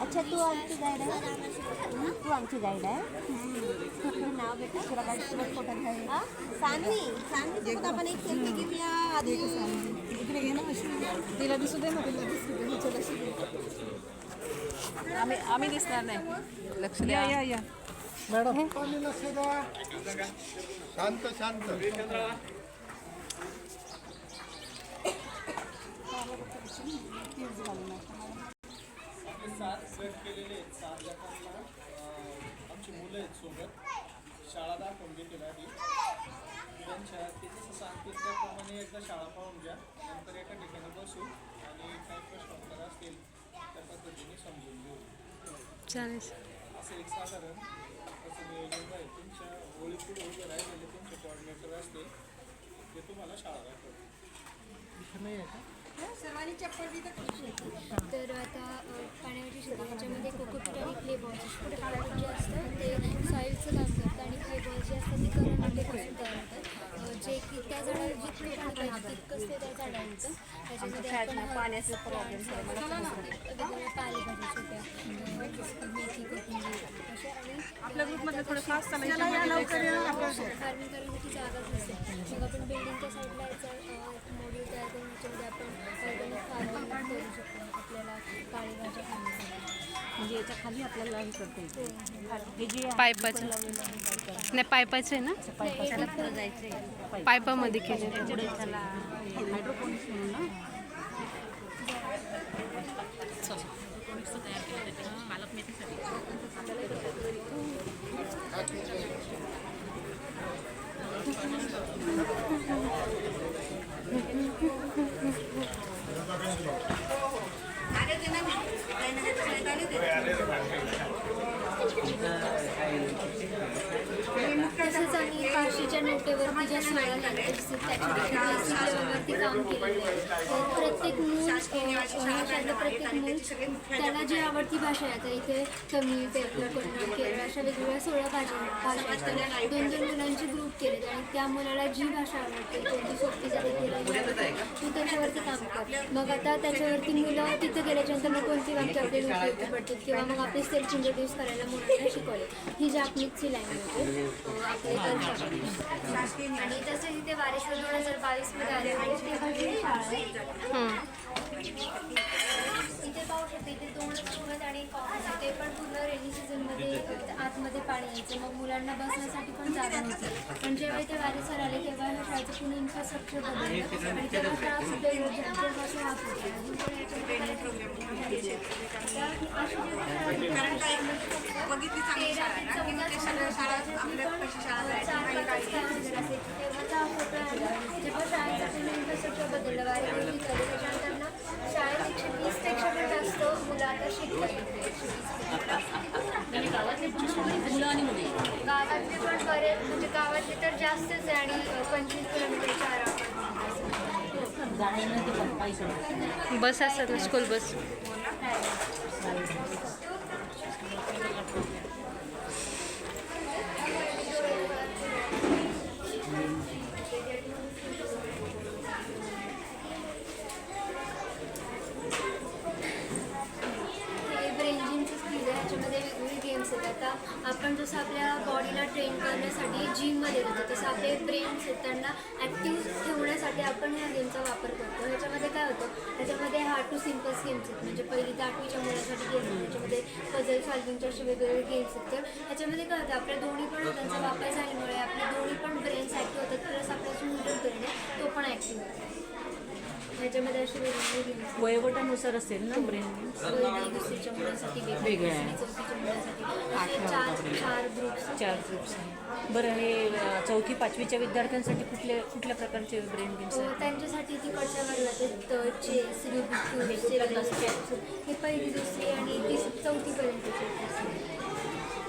अच्छा तू आमची गाईड आहे? तू आमची गाईड आहे? नाव बेटा तुला गाईड फोटो घ्यायला. सान्वी. सान्वी आपण एक सेल्फी घेऊया आधी. इकडे घे ना अशी तिला दिसू दे ना तिला दिसू दे. चल अशी आम्ही आम्ही दिसणार नाही. लक्ष या द्या. या या मॅडम. शांत शांत. आपले सात सेट केलेले आहेत सात गटांना आमची मुलं आहेत सोबत शाळा दाखवून घेतील आधी त्यांच्या ते जसं सांगतील त्याप्रमाणे एकदा शाळा पाहून घ्या नंतर एका ठिकाणी बसू आणि काही प्रश्न उत्तर असतील त्या पद्धतीने समजून घेऊ असं एक साधारण असं नियोजन आहे तुमच्या ओळी पुढे उभे राहिलेले तुमचे कॉर्डिनेटर असतील ते तुम्हाला शाळा दाखवतील तर आता पाण्यावरची शेती ह्याच्यामध्ये कोकोपीट आणि क्ले बॉल्स जे असतं ते सॉईलचं काम करतं आणि क्ले बॉल्स जे असतात ते करंटपासून तयार होतात. जे की त्या झाडाला जितकं पाणी पाहिजे तितकंच ते त्या येतं त्याच्यामध्ये आपण पाण्याचा मेथी कोथिंबीर अशा आणि आपल्या ग्रुपमध्ये थोडं फास्ट फार्मिंग करण्यासाठी जागाच नसते मग आपण बिल्डिंगच्या साईडला याचा करून त्याच्यामध्ये आपण ऑर्गॅनिक फार्मिंग करू शकतो. आपल्याला पालेभाज्या खाण्यासाठी. म्हणजे याच्या खाली आपल्याला हे करता येईल हे जे पाईपाचं नाही पाईपाचं आहे ना? पाईपामध्ये केले पुढे त्याला हायड्रोपोनिक्स म्हणून ना आले ते ना काही ना काही शाळेत आले ते तसंच आम्ही काशीच्या नोटेवरती ज्या शाळा आहेत त्याच्यावरती काम केलेलं आहे. तर प्रत्येक शाळेतलं प्रत्येक मूल त्याला जी आवडती भाषा आहे आता इथे तमिळ तेलगू कन्नड केरळ अशा वेगवेगळ्या सोळा भाषा भाषा दोन दोन मुलांचे ग्रुप केले आणि त्या मुलाला जी भाषा आवडते कोणती सोपी जाते तिला तू त्याच्यावरती काम कर. मग आता त्याच्यावरती मुलं तिथं गेल्याच्यानंतर मग कोणती वाक्य आपल्याला उपयोगी पडतील किंवा मग आपली सेल्फ इंट्रोड्यूस करायला मुलांना शिकवले. ही जापनीजची लँग्वेज आहे आपले आणि तसं इथे वारेश्वर दोन हजार बावीसमध्ये आले. आणि ते शाळा इथे पाहू शकते. इथे दोनच रूम आहेत आणि ते पण पूर्ण रेनी सीझनमध्ये अ, आतमध्ये पाणी यायचं. मग मुलांना बसण्यासाठी पण जागा नव्हती. पण जेव्हा इथे वारेसर आले तेव्हा ह्या शाळेचं पूर्ण इन्फ्रास्ट्रक्चर बदललं. आणि तेव्हा शाळा सुद्धा तेव्हापासून वाप होते. अजून पण ते हा जेव्हा शाळेचं पूर्ण इन्फ्रास्ट्रक्चर बदललं वारे केली त्याच्यानंतर ना शाळेत एकशे वीसपेक्षा पण जास्त मुलं आता शिकतात इथे, एकशे वीस गावातले पण म्हणजे गावातले तर जास्तच आहे आणि पंचवीस किलोमीटरच्या आरामात. पायी सोडत बस असतात स्कूल बस गेम्स आहेत. म्हणजे पहिली ते आठवीच्या मुलांसाठी गेम आहेत. त्याच्यामध्ये पझल सॉल्विंगचे असे वेगवेगळे गेम्स आहेत. तर ह्याच्यामध्ये काय होतं आपल्या दोन्ही पण हातांचा वापर झाल्यामुळे आपल्या दोन्ही पण ब्रेन्स ॲक्टिव्ह होतात. प्लस आपला जो मिडल ब्रेन आहे तो पण ॲक्टिव्ह होतो. वेगवेगळे आहेत वयोगटानुसार असेल ना ब्रेन पहिली दुसरीच्या मुलांसाठी वेगळं वेगळं आहे. आणि चौथीच्या मुलांसाठी असे चार चार ग्रुप्स. चार ग्रुप्स आहे. बरं हे अ, चौथी पाचवीच्या विद्यार्थ्यांसाठी कुठले कुठल्या प्रकारचे ब्रेन गेम्स आहेत? त्यांच्यासाठी तिकडच्या वर्गात चेस रुबिक हे पहिली दुसरी आणि ती चौथीपर्यंतचे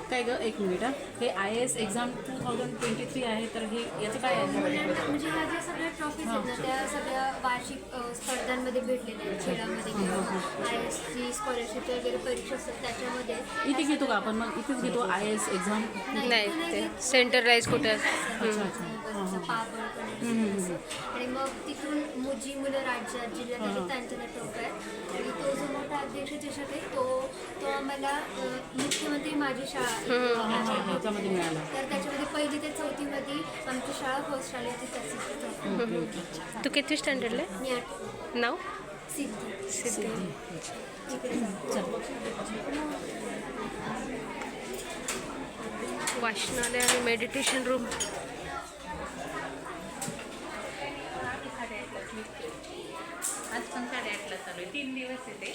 काय ग? एक मिनिट हा. हे I S exam two thousand twenty three आहे तर हे याचं काय आहे मुलांना म्हणजे ह्या ज्या सगळ्या ट्रॉफीज आहेत ना त्या सगळ्या वार्षिक अ, स्पर्धांमध्ये भेटलेल्या आहेत खेळामध्ये किंवा आय एसची स्कॉलरशिप वगैरे परीक्षा असतात त्याच्यामध्ये इथे घेतो का आपण मग इथेच घेतो आय एस एक्झाम नाही ते सेंटरलाइज कुठे अच्छा अच्छा आणि मग तिथून मु- जी मुलं राज्यात जिल्ह्यात आहेत त्यांच्याला टोक आहे आणि तो जो मोठा अध्यक्ष चषक आहे तो तो आम्हाला अ, मुख्यमंत्री माझी शाळा आहे. ह्याच्यामध्ये मिळाला तर त्याच्यामध्ये पहिली ते चौथीमध्ये आमची शाळा फर्स्ट आली होती. त्याची तू किती स्टँडर्डला आहे? मी नाव? सिद्धी. सिद्धी. इकडे. वाचनालय आणि मेडिटेशन रूम आज पण साडेआठला चालू आहे. तीन दिवस येते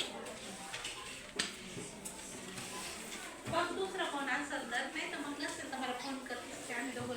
मग दुसरा कोण असेल तर नाही तर मग नसेल तर मला फोन करते आम्ही दोघं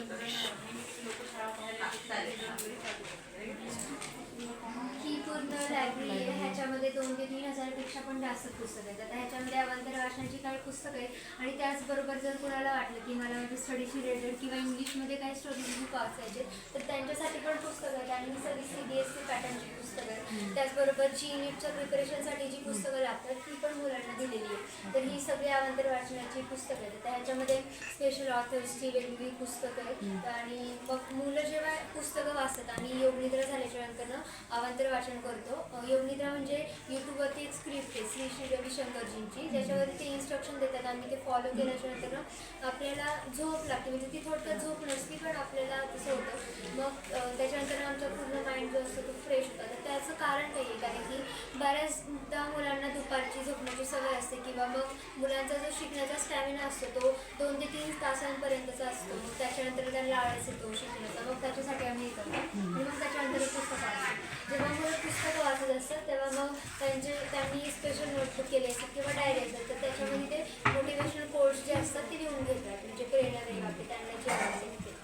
ही पूर्ण लायब्ररी आहे. ह्याच्यामध्ये दोन ते तीन हजारपेक्षा पण जास्त पुस्तकं आहेत. आता ह्याच्यामध्ये अवांतर वाचनाची काही पुस्तकं आहेत? आणि त्याचबरोबर जर कुणाला वाटलं की मला म्हणजे स्टडीशी रिलेटेड किंवा इंग्लिशमध्ये काही स्टोरी बुक वाचायचे तर त्यांच्यासाठी पण पुस्तकं आहेत. आणि ही सगळी सी बी एस सी पॅटर्नची पुस्तकं आहेत. त्याचबरोबर जी नीटच्या प्रिपरेशनसाठी जी पुस्तकं लागतात ती पण मुलांना दिलेली आहे तर ही सगळी अवांतर वाचनाची पुस्तकं आहेत. तर ह्याच्यामध्ये स्पेशल ऑथर्सची वेगवेगळी पुस्तकं आहेत. आणि मग मुलं जेव्हा पुस्तकं वाचतात आणि योगनिद्रा झाल्याच्यानंतर अवांतर वाचन करतो. योगनिद्रा म्हणजे यूट्यूबवरती एक स्क्रिप्ट आहे श्री श्री रविशंकरजींची ज्याच्यावरती ते इन्स्ट्रक्शन देतात. आणि ते फॉलो केल्याच्यानंतर आपल्याला झोप लागते. म्हणजे ती थोडक्यात झोप नसते पण आपल्याला तसं होतं. मग त्याच्यानंतर आमचा पूर्ण माइंड जो असतो तो फ्रेश होतो. तर त्याचं कारण काही आहे? कारण की बऱ्याचदा मुलांना दुपारची झोपण्याची सवय असते किंवा मग मुलांचा जो शिकण्याचा स्टॅमिना असतो तो दोन ते तीन तासांपर्यंतचा असतो. मग त्याच्यानंतर त्यांना आळस येतो शिकण्याचा मग त्याच्यासाठी आम्ही हे करतो. आणि मग त्याच्यानंतर पुस्तक वाचतो. जेव्हा मुलं पुस्तकं वाचत असतात तेव्हा मग त्यांचे त्यांनी स्पेशल नोटबुक केले असतात किंवा डायरी असतात. तर त्याच्यामध्ये ते मोटिवेशनल कोर्स जे असतात ते लिहून घेतात. म्हणजे प्रेरणा वाक्य त्यांना जे आवडते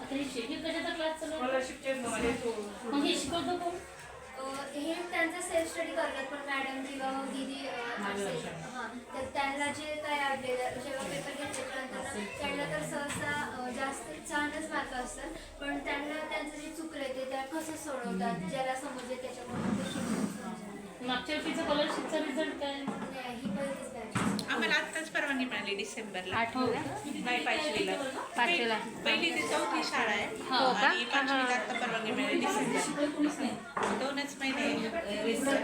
आता हे कशाचा क्लास चालू मग हे शिकवतो कोण? हे त्यांचा सेल्फ स्टडी करतात पण मॅडम किंवा दिदी हां तर त्यांना जे काय आवडलेलं जेव्हा पेपर ना, त्यांना तर सहसा जास्त छानच मार्क असतात पण त्यांना त्यांचं जे चुकलं ते त्या कसं सोडवतात ज्याला समजले त्याच्यामुळे मागच्या वर्षीचा स्कॉलरशिपचा रिझल्ट काय? ही. आम्हाला आत्ताच परवानगी मिळाली डिसेंबरला. आठवीला नाही पाचवीला. पाचवीला. पहिली ते चौथी शाळा आहे. हो का? आणि पाचवीला आता परवानगी मिळाली डिसेंबर दोनच महिने तर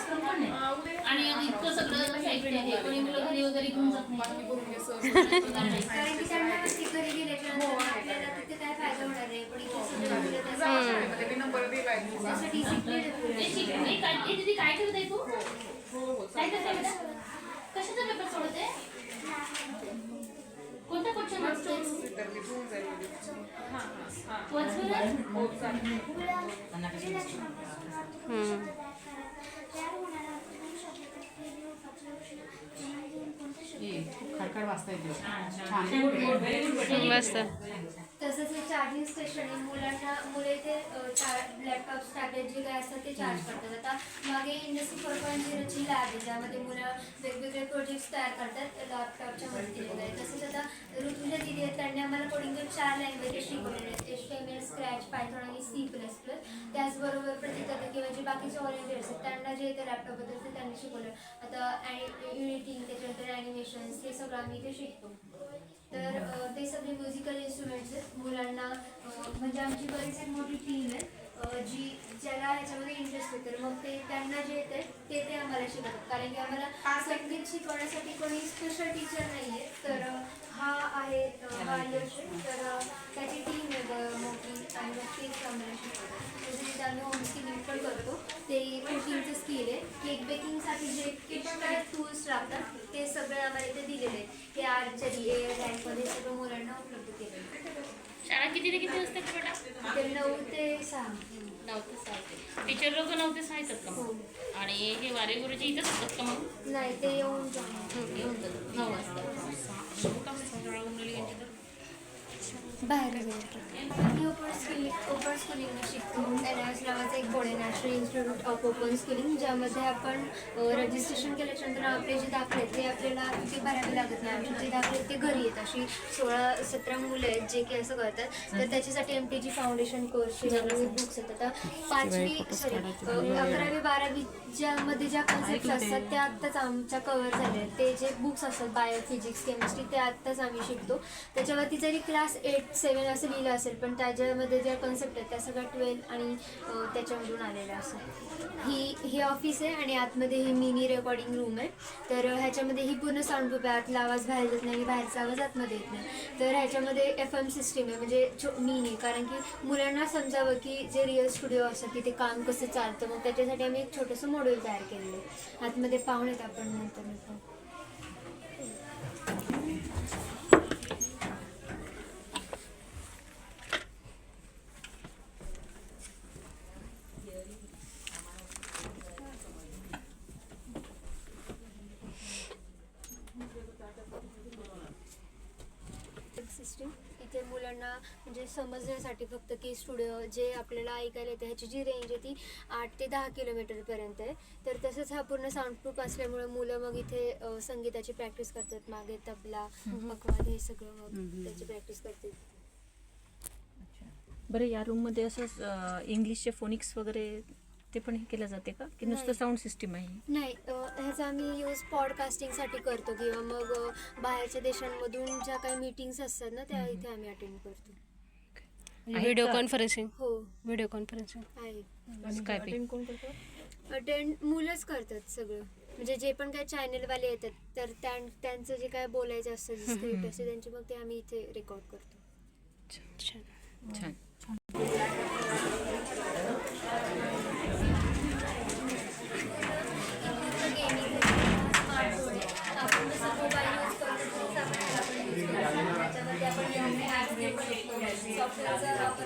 नाही आणि इतकं सगळं साहित्य आहे. कोणी मुलं घरी वगैरे घेऊन जात नाही. कारण की त्यांना माहिती घरी गेल्याच्यानंतर आपल्याला तिथे काय फायदा होणार आहे? पण इथे सगळं मुलं त्याचं- त्याचं discipline आहे. ए, शिक- ए, काय ए, दीदी काय करत आहे तू काय करते बेटा कशाचा पेपर सोडत आहे कोणत्या क्वेश्चन वाचते खडखड वाचता येते मस्त तसंच हे चार्जिंग स्टेशन आहे. मुलांना मुले इथे लॅपटॉप टॅबलेट जे काय असतात ते चार्ज करतात. आता मागे इंडस्ट्री फोर पॉईंट झिरोची लॅब आहे ज्यामध्ये मुलं वेगवेगळे प्रोजेक्ट्स तयार करतात लॅपटॉपच्या मदतीने वगैरे. तसेच आता ऋतुजा दिदी आहेत त्यांनी आम्हाला कोडिंगचे चार लँग्वेजेस शिकवलेले आहेत. H T M L scratch Python आणि सी प्लस प्लस त्याचबरोबर प्रतिकथा किंवा जे बाकीचे ऑरिएंटेड आहेत त्यांना जे येतं लॅपटॉपबद्दल ते त्यांनी शिकवलं. आता एडिटिंग त्याच्यानंतर ॲनिमेशन्स हे सगळं आम्ही इथे शिकतो. तर ते सगळे म्युझिकल इन्स्ट्रुमेंट्स आहेत. मुलांना म्हणजे आमची बरीच एक मोठी टीम आहे. जी ज्याला ह्याच्यामध्ये इंटरेस्ट आहे. तर मग ते त्यांना जे येत ते ते आम्हाला शिकवतात. कारण की आम्हाला संगीत शिकवण्यासाठी कोणी स्पेशल टीचर नाही आहे तर हा आहे हा यश तर त्याची टीम आहे मोठी. आणि मग तेच आम्हाला शिकवतात. तसेच आम्ही होम स्किलिंग पण करतो. ते कुकिंगचं स्किल आहे. केक बेकिंगसाठी जे किट काय टूल्स लागतात ते सगळे आम्हाला इथे दिलेले आहेत. हे आर्चरी एअर रँकमध्ये सगळं मुलांना उपलब्ध केलेलं आहे. शाळा किती ते किती असते का बेटा ते नऊ ते सहा. नऊ ते सहा टीचर लोक नऊ ते सहा येतात का मग? आणि हे वारे गुरुजी इथेच असतात का मग? नाही ते येऊन जाऊन येऊन जातात. नऊ वाजता. बाहेर ही ओपन स्किल ओपर स्कुलिंग शिकतो. एन एस नावाचं एक बोर्ड आहे national institute of open schooling ज्यामध्ये आपण रजिस्ट्रेशन केल्याच्यानंतर आपले जे दाखले आहेत ते आपल्याला तिथे भरावे लागत नाही. आमचे जे दाखले ते घरी आहेत. अशी सोळा सतरा मुलं आहेत जे की असं करतात. तर त्याच्यासाठी M T G foundation course वेगवेगळे बुक्स आहेत. आता पाचवी सॉरी अकरावी बारावी ज्यामध्ये ज्या कन्सेप्ट असतात त्या आत्ताच आमच्या कव्हर झाल्या. ते जे बुक्स असतात बायो फिजिक्स केमिस्ट्री ते आत्ताच आम्ही शिकतो. त्याच्यावरती जरी क्लास एट सेवन असं लिहिलं असेल पण त्याच्यामध्ये ज्या कन्सेप्ट आहेत त्या सगळ्या ट्वेल्व आणि त्याच्यामधून आलेल्या असतात. ही ही ऑफिस आहे आणि आतमध्ये ही मिनी रेकॉर्डिंग रूम आहे. तर ह्याच्यामध्ये ही पूर्ण साऊंड आहे आतला आवाज बाहेर जात नाही बाहेरचा आवाज आतमध्ये येत नाही. तर ह्याच्यामध्ये एफ एम सिस्टीम आहे म्हणजे छो मिनी कारण की मुलांना समजावं की जे रिअल स्टुडिओ असतात तिथे काम कसं चालतं मग त्याच्यासाठी आम्ही एक छोटंसं मॉड्यूल तयार केलेले. आहे आतमध्ये येत आपण नंतर नंतर सिस्टीम इथे मुलांना म्हणजे समजण्यासाठी फक्त की स्टुडिओ जे आपल्याला ऐकायला येतं ह्याची जी रेंज आहे ती आठ ते दहा किलोमीटरपर्यंत आहे. तर तसंच हा पूर्ण साऊंड प्रूफ असल्यामुळे मुलं मग इथे संगीताची प्रॅक्टिस करतात. मागे तबला पकवाद हे सगळं मग त्याची प्रॅक्टिस करतात. बरं या रूममध्ये असं इंग्लिशचे फोनिक्स वगैरे ते पण हे केलं जाते का? की नुसतं. साऊंड सिस्टीम आहे? नाही ह्याचा आम्ही यूज पॉडकास्टिंगसाठी करतो. किंवा मग बाहेरच्या देशांमधून ज्या काही मीटिंग्स असतात ना त्या इथे आम्ही अटेंड करतो. व्हिडिओ कॉन्फरन्सिंग हो. व्हिडिओ कॉन्फरन्सिंग आहे. स्कायपिंग अटेंड मुलंच करतात सगळं. म्हणजे जे पण काही चॅनलवाले येतात तर त्या त्यांचं जे काय बोलायचं असतं स्क्रिप्ट असते त्यांची मग ते आम्ही इथे रेकॉर्ड करतो. छान छान.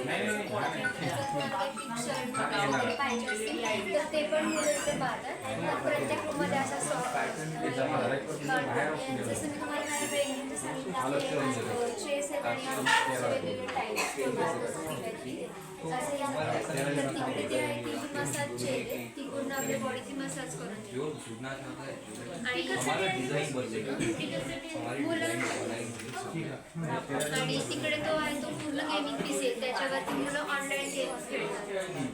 Thank you. तर ते पण मुलं इथे पाहतात प्रत्येक रूममध्ये असा जसं मी तुम्हाला माझ्या सांगितलं चेस आहेत आणि असं या तर तिकडे ती मसाज चेअर ती पूर्ण आपल्या बॉडीची मसाज करून आणि आणि तिकडे तो आहे तो पूर्ण गेमिंग पीस आहे. त्याच्यावरती मुलं ऑनलाईन गेम्स खेळतात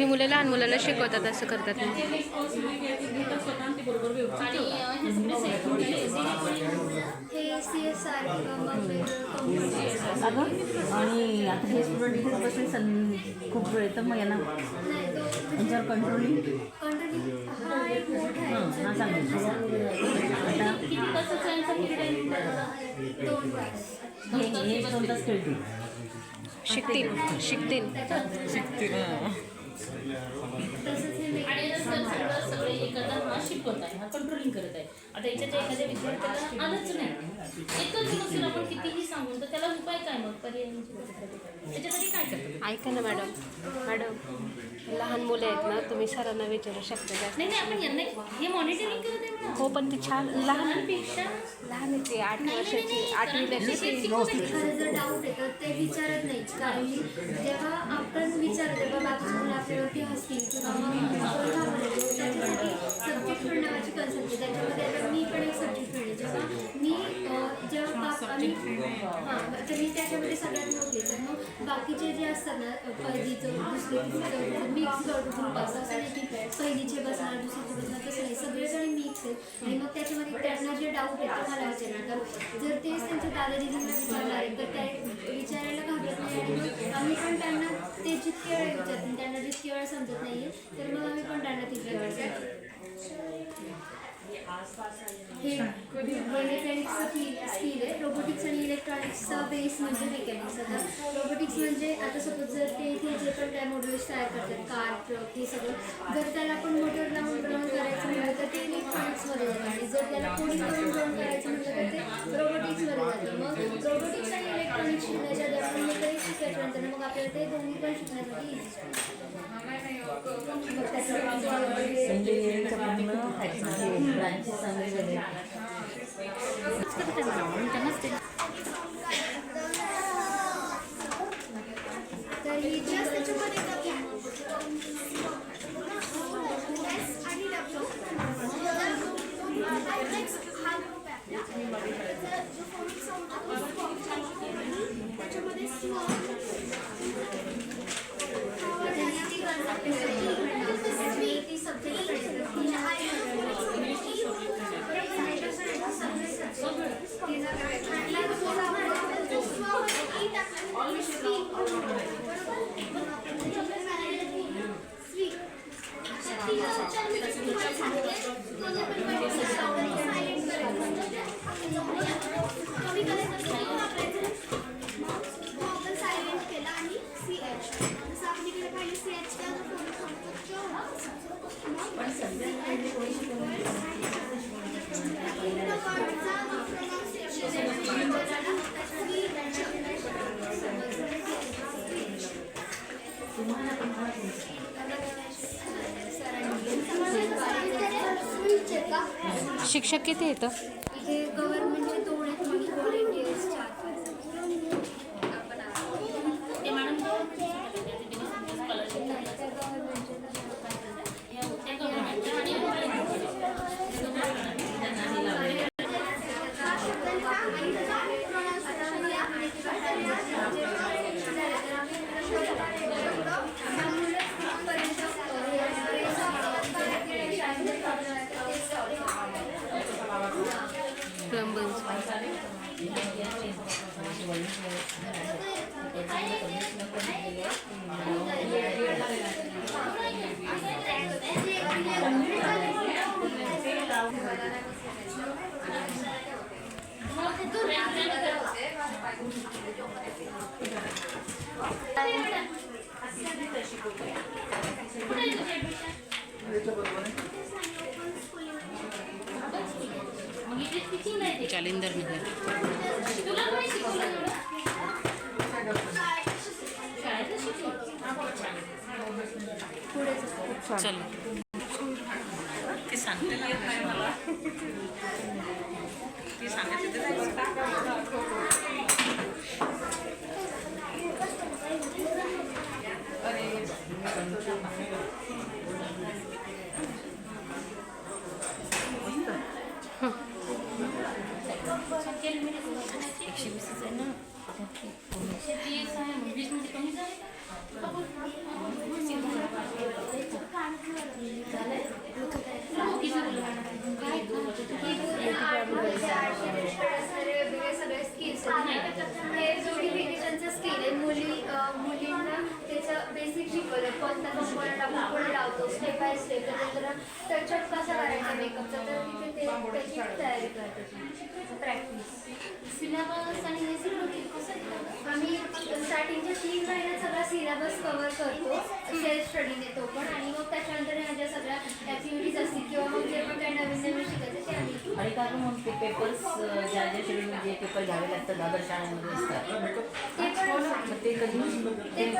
मोठी मुलं लहान मुलांना शिकवतात असं करतात अगं आणि आता हे स्टुडंट इथे बसून सन खूप वेळ तर मग यांना नाही तो यांच्यावर कंट्रोलिंग हा सांगितलं आता हे दोन तास खेळतील. शिकतील शिकतील. तसंच हे वेगळं सगळे हे शिकवत आहे हा कंट्रोलिंग करत आहे. आता याच्यात एखाद्या विद्यार्थ्याला आलंच नाही. एकच नसेल आपण कितीही सांगून तर त्याला उपाय काय मग? पर्याय म्हणजे त्याच्यासाठी काय करतात? ऐका ना मॅडम. मॅडम लहान मुलं आहेत ना तुम्ही सरांना विचारू शकता जास्त. नाही नाही आपण यांना हे मॉनिटरिंग करत आहे ना हो पण ती छान लहान लहानपेक्षा? लहान आहे ती आठ वर्षाची आठवी एखादं जर डाऊट आहे तर ते विचारत नाही कारण जेव्हा आपण विचारतो आपल्यावरती हसतील किंवा. त्याच्यासाठी सब्जेक्ट फील्ड नावाची कन्सेप्ट आहे. त्याच्यामध्ये आता मी पण एक सब्जेक्ट फील्ड आहे जेव्हा मी जेव्हा हां तर मी त्याच्यामध्ये सगळ्यात नव्हते तर मग बाकीचे जे असतात ना पहिलीचं दुसरी मिक्स ग्रुप असतात असं नाही की पहिलीचे बसणार दुसरीचे बसणार तसं नाही सगळेजण मिक्स आहेत आणि मग त्याच्यामध्ये त्यांना जे डाऊट आहेत ते मला विचारणार तर जर तेच त्यांच्या दादाजींना विचारणार आहे तर त्या विचारायला घाबरत नाही आणि मग आम्ही पण त्यांना ते जितके वेळा विचारतील त्यांना जितके वेळ समजत नाही तर मग आम्ही मेकॅनिक्सचं स्किल आहे रोबोटिक्स आणि इलेक्ट्रॉनिक्सचा बेस म्हणजे मेकॅनिक्स आता. रोबोटिक्स म्हणजे आता सपोज जर ते इथे जे पण काय मॉड्युल्स तयार करतात कार ट्रक हे सगळं जर त्याला आपण मोटर लावून रन करायचं म्हटलं तर ते इलेक्ट्रॉनिक्समध्ये जातं. आणि जर त्याला कोणी करून रन करायचं म्हटलं तर ते रोबोटिक्समध्ये जातं. मग रोबोटिक्स आणि इलेक्ट्रॉनिक्स शिकण्याच्या दरम्यान मग तरी शिकायच्यानंतर मग आपल्याला ते दोन्ही पण शिकण्यासाठी easy मग त्याच्यासाठी तर ही जी त्याच्यामध्ये आणि सायलेंट शिक्षक किती येतं? हे गव्हर्नमेंटचे दोन आहेत आणि व्हॉलेंटियर्स चार पाच आपण आहोत. ते मॅडम त्या गव्हर्नमेंटचे त्या गव्हर्नमेंटच्या आणि प्लंबर मग इथे किती नाही जालिंदर नगर चल. ते सांगते येत नाही मला ती सांगायचं एकशे स्टेप त्यानंतर टचअप कसा करायचा मेकअपचा तर तिथे ते त्याची तयारी करतो. प्रॅक्टिस सिलेबस आणि हे सगळं कसं? आम्ही स्टार्टिंगच्या तीन महिन्यात सगळा सिलेबस कव्हर करतो. सेल्फ स्टडीने तो पण. आणि मग त्याच्यानंतर ज्या सगळ्या ॲक्टिव्हिटीज असतील किंवा मग जे पण काही नवीन नवीन शिकायचं ते आम्ही आणि का गं मग ते पेपर्स ज्या ज्या शेड्यूलमध्ये जे पेपर घ्यावे लागतात दादर शाळेमध्ये असतात. ते पण ते कधी